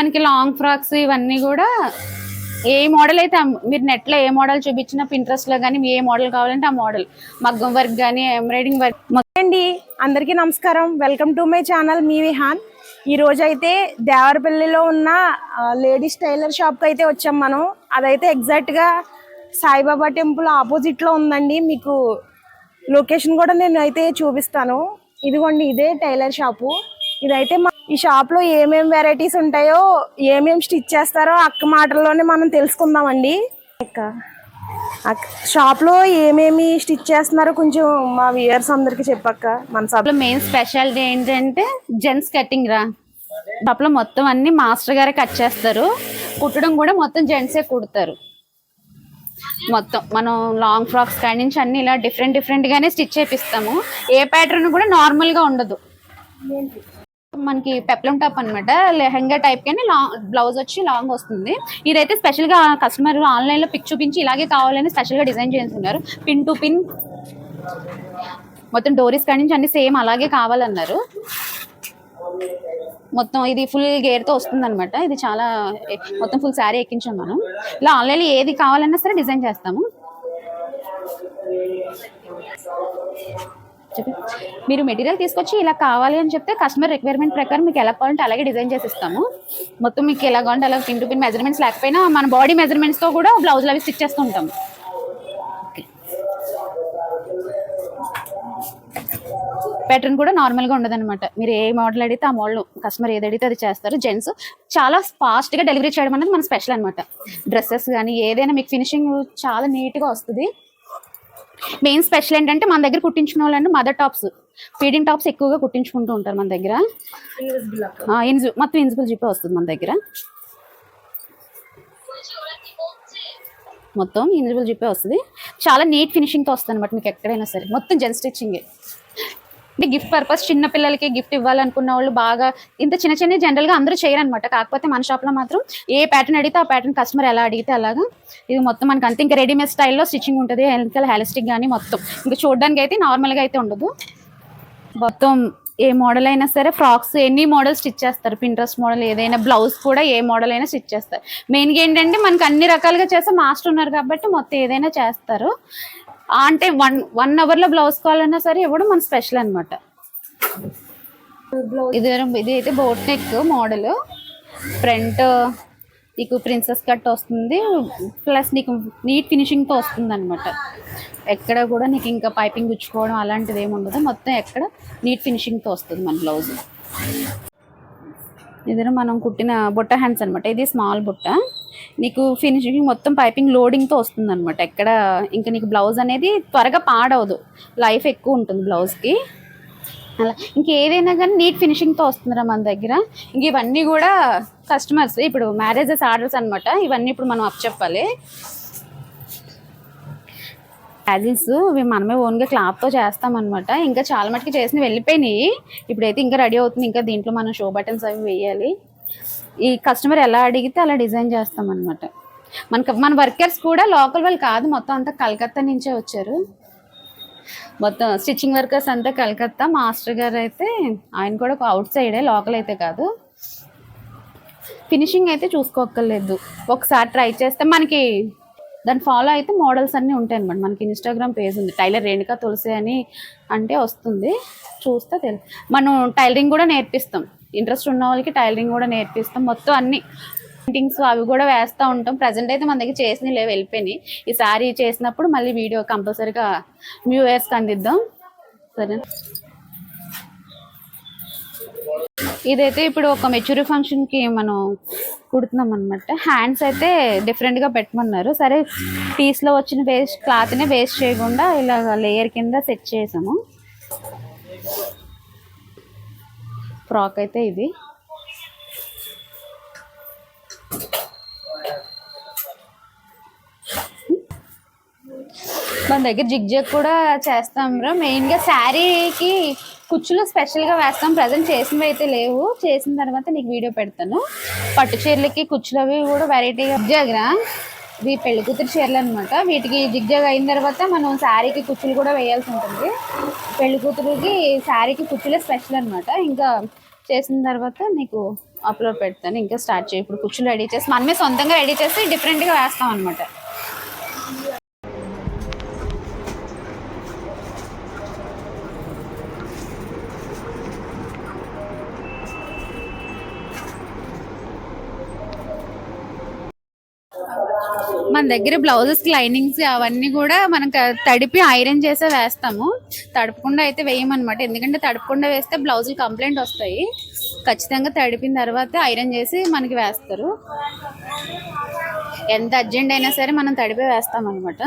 మనకి long frocks ఇవన్నీ కూడా ఏ మోడల్ అయితే మీరు నెట్లో ఏ మోడల్ చూపించినా పింట్రెస్ట్లో కానీ ఏ మోడల్ కావాలంటే ఆ మోడల్. మగ్గం వర్క్ కానీ ఎంబ్రాయిడింగ్ వర్క్ అండి అందరికీ నమస్కారం. వెల్కమ్ టు మై ఛానల్ మీ విహాన్. ఈ రోజు అయితే దేవరపల్లిలో ఉన్న లేడీస్ టైలర్ షాప్కి అయితే వచ్చాం మనం. అదైతే ఎగ్జాక్ట్గా సాయిబాబా టెంపుల్ ఆపోజిట్లో ఉందండి. మీకు లొకేషన్ కూడా నేను అయితే చూపిస్తాను. ఇదిగోండి ఇదే టైలర్ షాపు ఇదైతే మా- ఈ షాప్లో ఏమేం వెరైటీస్ ఉంటాయో ఏమేం స్టిచ్ చేస్తారో అక్క మాటల్లోనే మనం తెలుసుకుందామండి. అక్క అక్క షాప్లో ఏమేమి స్టిచ్ చేస్తున్నారో కొంచెం మా వ్యూయర్స్ అందరికి చెప్పక్క మన సబ్ మెయిన్ స్పెషాలిటీ ఏంటంటే జెంట్స్ కటింగ్ రా. షాప్లో మొత్తం అన్ని మాస్టర్ గారే కట్ చేస్తారు. కుట్టడం కూడా మొత్తం జెంట్సే కుడతారు. మొత్తం మనం లాంగ్ ఫ్రాక్స్ కాడి నుంచి అన్ని ఇలా డిఫరెంట్ డిఫరెంట్ గానే స్టిచ్ చేపిస్తాము. ఏ ప్యాటర్న్ కూడా నార్మల్గా ఉండదు. మనకి పెప్లం టాప్ అనమాట లెహంగా టైప్ కానీ లాంగ్ బ్లౌజ్ వచ్చి లాంగ్ వస్తుంది. ఇదైతే స్పెషల్గా కస్టమర్ ఆన్లైన్లో పిక్ చూపించి ఇలాగే కావాలని స్పెషల్గా డిజైన్ చేస్తున్నారు పిన్ టు పిన్ మొత్తం డోరీస్ కాడి నుంచి అన్ని సేమ్ అలాగే కావాలన్నారు. మొత్తం ఇది ఫుల్ గేర్తో వస్తుంది అనమాట ఇది చాలా మొత్తం ఫుల్ శారీ ఎక్కించాం మనం. ఇలా ఆన్లైన్ ఏది కావాలన్నా సరే డిజైన్ చేస్తాము. మీరు మెటీరియల్ తీసుకొచ్చి ఇలా కావాలి అని చెప్తే కస్టమర్ రిక్వైర్మెంట్ ప్రకారం మీకు ఎలా కావాలంటే అలాగే డిజైన్ చేసి ఇస్తాము మొత్తం మీకు ఎలా కావాలంటే అలా పిన్ టు పిన్ మెజర్మెంట్స్ లేకపోయినా మన బాడీ మెజర్మెంట్స్తో కూడా బ్లౌజ్లు అవి స్టిచ్ చేస్తూ ఉంటాం ప్యాటర్న్ కూడా నార్మల్గా మీరు ఏ మోడల్ అడిగితే ఆ మోడల్ కస్టమర్ ఏది అడిగితే అది చేస్తారు. జెంట్స్ చాలా ఫాస్ట్గా డెలివరీ చేయడం అనేది మన స్పెషల్ అనమాట డ్రెస్సెస్ కానీ ఏదైనా మీకు ఫినిషింగ్ చాలా నీట్గా వస్తుంది. మెయిన్ స్పెషల్ ఏంటంటే మన దగ్గర కుట్టించుకున్న వాళ్ళంటే మదర్ టాప్స్. ఫీడింగ్ టాప్స్ ఎక్కువగా కుట్టించుకుంటూ ఉంటారు మన దగ్గర. మొత్తం ఇన్జిబుల్ జిప్పే వస్తుంది మన దగ్గర. మొత్తం ఇన్జిబుల్ జిప్పే వస్తుంది. చాలా నీట్ ఫినిషింగ్తో వస్తుంది అనమాట మీకు ఎక్కడైనా సరే. మొత్తం జెన్ స్టిచ్చింగే అంటే గిఫ్ట్ పర్పస్ చిన్న పిల్లలకి గిఫ్ట్ ఇవ్వాలనుకున్న వాళ్ళు బాగా ఇంత చిన్న చిన్న జనరల్గా అందరూ చేయరనమాట కాకపోతే మన షాప్లో మాత్రం ఏ ప్యాటర్న్ అడిగితే ఆ ప్యాటర్న్ కస్టమర్ ఎలా అడిగితే అలాగా. ఇది మొత్తం మనకి అంతే. ఇంకా రెడీమేడ్ స్టైల్లో స్టిచ్చింగ్ ఉంటుంది. వెనకాల హాలిస్టిక్ కానీ మొత్తం. ఇంకా చూడడానికి అయితే నార్మల్గా అయితే ఉండదు. మొత్తం ఏ మోడల్ అయినా సరే ఫ్రాక్స్ ఎన్ని మోడల్ స్టిచ్ చేస్తారు? పింట్రెస్ట్ మోడల్ ఏదైనా బ్లౌజ్ కూడా ఏ మోడల్ అయినా స్టిచ్ చేస్తారు. మెయిన్గా ఏంటంటే మనకి అన్ని రకాలుగా చేస్తే మాస్టర్ ఉన్నారు కాబట్టి మొత్తం ఏదైనా చేస్తారు. అంటే వన్ వన్ అవర్లో బ్లౌజ్ కావాలన్నా సరే ఇవ్వడం మన స్పెషల్ అనమాట ఇది ఇది అయితే బోట్ నెక్ మోడల్. ఫ్రంట్ నీకు ప్రిన్సెస్ కట్ వస్తుంది. ప్లస్ నీకు నీట్ ఫినిషింగ్తో వస్తుంది అనమాట ఎక్కడ కూడా నీకు ఇంకా పైపింగ్ గుచ్చుకోవడం అలాంటిది ఏమి ఉండదు. మొత్తం ఎక్కడ నీట్ ఫినిషింగ్తో వస్తుంది మన బ్లౌజ్. ఇది మనం కుట్టిన బుట్ట హ్యాండ్స్ అనమాట ఇది స్మాల్ బుట్ట. నీకు ఫినిషింగ్ మొత్తం పైపింగ్ లోడింగ్తో వస్తుంది అనమాట ఎక్కడ ఇంకా నీకు బ్లౌజ్ అనేది త్వరగా పాడవదు. లైఫ్ ఎక్కువ ఉంటుంది బ్లౌజ్కి అలా. ఇంకేదైనా కానీ నీట్ ఫినిషింగ్తో వస్తుందిరా మన దగ్గర. ఇంక ఇవన్నీ కూడా కస్టమర్స్ ఇప్పుడు మ్యారేజెస్ ఆర్డర్స్ అనమాట ఇవన్నీ ఇప్పుడు మనం అప్ చెప్పాలి. యాజిల్స్ ఇవి మనమే ఓన్గా క్లాత్తో చేస్తామన్నమాట. ఇంకా చాలా మటుకు చేసిన వెళ్ళిపోయినాయి. ఇప్పుడైతే ఇంకా రెడీ అవుతుంది. ఇంకా దీంట్లో మనం షో బటన్స్ అవి వేయాలి. ఈ కస్టమర్ ఎలా అడిగితే అలా డిజైన్ చేస్తామన్నమాట. మనకు మన వర్కర్స్ కూడా లోకల్ వాళ్ళు కాదు మొత్తం అంతా కలకత్తా నుంచే వచ్చారు. మొత్తం స్టిచ్చింగ్ వర్కర్స్ అంతా కలకత్తా మాస్టర్ గారు అయితే ఆయన కూడా ఒక అవుట్ సైడే లోకల్ అయితే కాదు. ఫినిషింగ్ అయితే చూసుకోక్కర్లేదు. ఒకసారి ట్రై చేస్తే మనకి దాన్ని ఫాలో అయితే మోడల్స్ అన్నీ ఉంటాయి అనమాట మనకి ఇన్స్టాగ్రామ్ పేజ్ ఉంది టైలర్ రేణుకా తులసి అని అంటే వస్తుంది. చూస్తే తెలుసు మనం టైలరింగ్ కూడా నేర్పిస్తాం. ఇంట్రెస్ట్ ఉన్న వాళ్ళకి టైలరింగ్ కూడా నేర్పిస్తాం. మొత్తం అన్ని పెయింటింగ్స్ అవి కూడా వేస్తూ ఉంటాం. ప్రజెంట్ అయితే మన దగ్గర చేసినవి లేవు వెళ్ళిపోయినాయి. ఈ సారీ చేసినప్పుడు మళ్ళీ వీడియో కంపల్సరీగా వ్యూవర్స్కి అందిద్దాం. సరే ఇదైతే ఇప్పుడు ఒక మెచ్యూరి ఫంక్షన్కి మనం కుడుతున్నాం అనమాట హ్యాండ్స్ అయితే డిఫరెంట్గా పెట్టమన్నారు. సరే పీస్లో వచ్చిన వేస్ట్ క్లాత్నే వేస్ట్ చేయకుండా ఇలా లేయర్ కింద సెట్ చేసాము. ఫ్రాక్ అయితే ఇది. మన దగ్గర జిగ్జగ్ కూడా చేస్తాం రా. మెయిన్గా శారీకి కుచ్చులు స్పెషల్గా వేస్తాం. ప్రజెంట్ చేసినవి అయితే లేవు. చేసిన తర్వాత నీకు వీడియో పెడతాను. పట్టు చీరలకి కుచ్చులు అవి కూడా వెరైటీగా జిగ్జాగ్రా ఇవి పెళ్ళి కూతురు చీరలు అనమాట వీటికి జిగ్జాగ్ అయిన తర్వాత మనం శారీకి కుచ్చులు కూడా వేయాల్సి ఉంటుంది. పెళ్ళి కూతురుకి శారీకి కుచ్చులే స్పెషల్ అనమాట ఇంకా చేసిన తర్వాత నీకు అప్లోడ్ పెడతాను. ఇంకా స్టార్ట్ చేయి. ఇప్పుడు కుర్చీలు రెడీ చేసి మనమే సొంతంగా రెడీ చేసి డిఫరెంట్గా వేస్తాం అనమాట మన దగ్గర బ్లౌజెస్ లైనింగ్స్ అవన్నీ కూడా మనం తడిపి ఐరన్ చేసే వేస్తాము. తడపకుండా అయితే వేయమన్నమాట. ఎందుకంటే తడపకుండా వేస్తే బ్లౌజులు కంప్లైంట్ వస్తాయి. ఖచ్చితంగా తడిపిన తర్వాత ఐరన్ చేసి మనకి వేస్తారు. ఎంత అర్జెంట్ అయినా సరే మనం తడిపి వేస్తామన్నమాట.